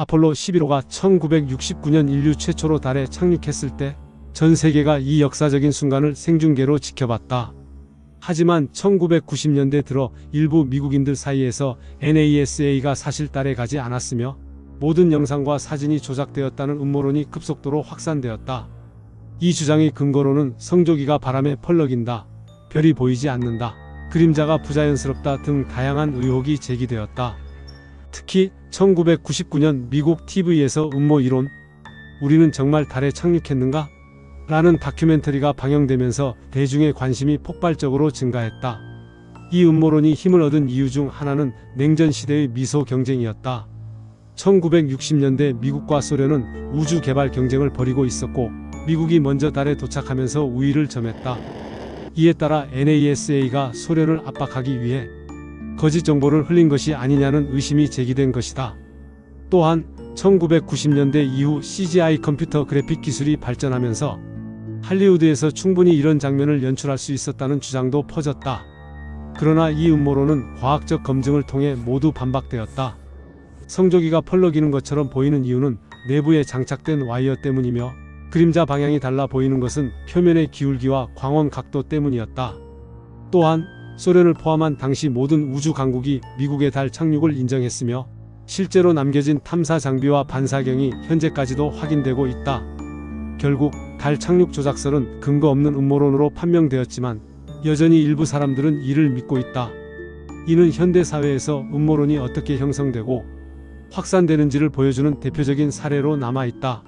아폴로 11호가 1969년 인류 최초로 달에 착륙했을 때 전 세계가 이 역사적인 순간을 생중계로 지켜봤다. 하지만 1990년대 들어 일부 미국인들 사이에서 NASA가 사실 달에 가지 않았으며 모든 영상과 사진이 조작되었다는 음모론이 급속도로 확산되었다. 이 주장의 근거로는 성조기가 바람에 펄럭인다. 별이 보이지 않는다. 그림자가 부자연스럽다 등 다양한 의혹이 제기되었다. 특히 1999년 미국 TV에서 음모 이론 우리는 정말 달에 착륙했는가? 라는 다큐멘터리가 방영되면서 대중의 관심이 폭발적으로 증가했다. 이 음모론이 힘을 얻은 이유 중 하나는 냉전 시대의 미소 경쟁이었다. 1960년대 미국과 소련은 우주 개발 경쟁을 벌이고 있었고 미국이 먼저 달에 도착하면서 우위를 점했다. 이에 따라 NASA가 소련을 압박하기 위해 거짓 정보를 흘린 것이 아니냐는 의심이 제기된 것이다. 또한 1990년대 이후 CGI 컴퓨터 그래픽 기술이 발전하면서 할리우드에서 충분히 이런 장면을 연출할 수 있었다는 주장도 퍼졌다. 그러나 이 음모론은 과학적 검증을 통해 모두 반박되었다. 성조기가 펄럭이는 것처럼 보이는 이유는 내부에 장착된 와이어 때문이며 그림자 방향이 달라 보이는 것은 표면의 기울기와 광원 각도 때문이었다. 또한 소련을 포함한 당시 모든 우주 강국이 미국의 달 착륙을 인정했으며 실제로 남겨진 탐사 장비와 반사경이 현재까지도 확인되고 있다. 결국 달 착륙 조작설은 근거 없는 음모론으로 판명되었지만 여전히 일부 사람들은 이를 믿고 있다. 이는 현대 사회에서 음모론이 어떻게 형성되고 확산되는지를 보여주는 대표적인 사례로 남아 있다.